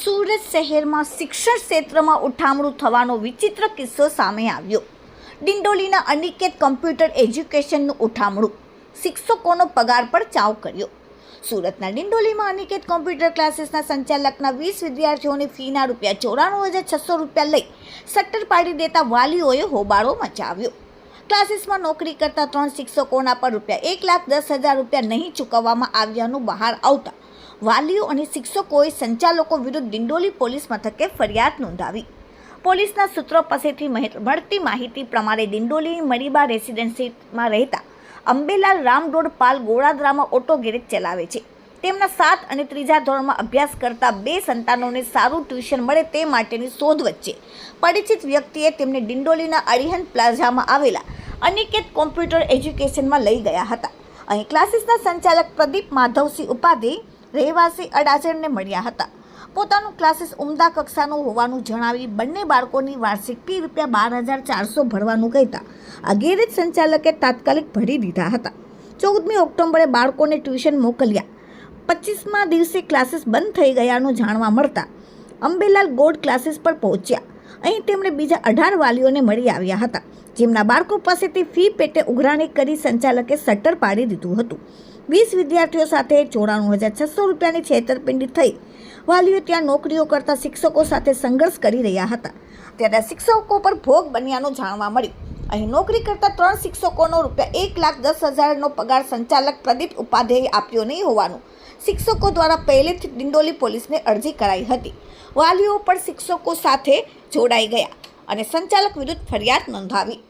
સુરત શહેરમાં શિક્ષણ ક્ષેત્રમાં ઉઠામણું થવાનો વિચિત્ર કિસ્સો સામે આવ્યો. ડિંડોલીના અનિકેત કમ્પ્યુટર એજ્યુકેશનનું ઉઠામણું. શિક્ષકોનો પગાર પર ચાવ કર્યો. સુરતના ડિંડોલીમાં અનિકેત કોમ્પ્યુટર ક્લાસીસના સંચાલકના વીસ વિદ્યાર્થીઓની ફીના રૂપિયા ચોરાણું હજાર છસો રૂપિયા લઈ સટ્ટર પાડી દેતા વાલીઓએ હોબાળો મચાવ્યો. ક્લાસીસમાં નોકરી કરતા ત્રણ શિક્ષકોના પર રૂપિયા એક લાખ દસ હજાર રૂપિયા નહીં ચૂકવવામાં આવ્યાનું બહાર આવતા. વાલીઓ અને શિક્ષકોએ સંચાલકો વિરુદ્ધ દિંડોલી પોલીસ મથકે ફરિયાદ નોંધાવી. પોલીસના સૂત્રો પાસેથી મળતી માહિતી પ્રમાણે દિંડોલી મરીબા રેસિડેન્સીમાં રહેતા અંબેલાલ રામ રોડ પાલ ગોળાદરામાં ઓટો ગેરેજ ચલાવે છે. તેમના સાત અને ત્રીજા ધોરણમાં અભ્યાસ કરતા બે સંતાનોને સારું ટ્યુશન મળે તે માટેની શોધ વચ્ચે. પરિચિત વ્યક્તિએ તેમને ડિંડોલીના અરિહંત પ્લાઝામાં આવેલા અનિકેત કોમ્પ્યુટર એજ્યુકેશનમાં લઈ ગયા હતા. અહીં ક્લાસીસના સંચાલક પ્રદીપ માધવસિંહ ઉપાધ્યાય રહેવાસી અડાજણને મળ્યા હતા. પોતાનું ક્લાસીસ ઉમદા કક્ષાનું હોવાનું જણાવી બંને બાળકોની વાર્ષિક ફી રૂપિયા બાર હજાર ચારસો ભરવાનું કહેતા આ ગેરેજ સંચાલકે તાત્કાલિક ભરી દીધા હતા. ચૌદમી ઓક્ટોબરે બાળકોને ટ્યુશન મોકલ્યા. પચીસમા દિવસે ક્લાસીસ બંધ થઈ ગયાનું જાણવા મળતા અંબેલાલ ગોડ ક્લાસીસ પર પહોંચ્યા. અહીં તેમણે બીજા અઢાર વાલીઓને મળી આવ્યા હતા. જેમના બાળકો પાસેથી ફી પેટે ઉઘરાણી કરી સંચાલકે શટર પાડી દીધું હતું. વીસ વિદ્યાર્થીઓ સાથે ચોરાણું હજાર છસો રૂપિયાની છેતરપિંડી થઈ. વાલીઓ ત્યાં નોકરીઓ કરતા શિક્ષકો સાથે સંઘર્ષ કરી રહ્યા હતા. ત્યારે શિક્ષકો પર ભોગ બન્યાનું જાણવા મળ્યું. અહીં નોકરી કરતા ત્રણ શિક્ષકોનો રૂપિયા એક લાખ દસ હજારનો પગાર સંચાલક પ્રદીપ ઉપાધ્યાયે આપ્યો નહીં હોવાનું શિક્ષકો દ્વારા પહેલેથી ડિંડોલી પોલીસને અરજી કરાઈ હતી. વાલીઓ પણ શિક્ષકો સાથે જોડાઈ ગયા અને સંચાલક વિરુદ્ધ ફરિયાદ નોંધાવી.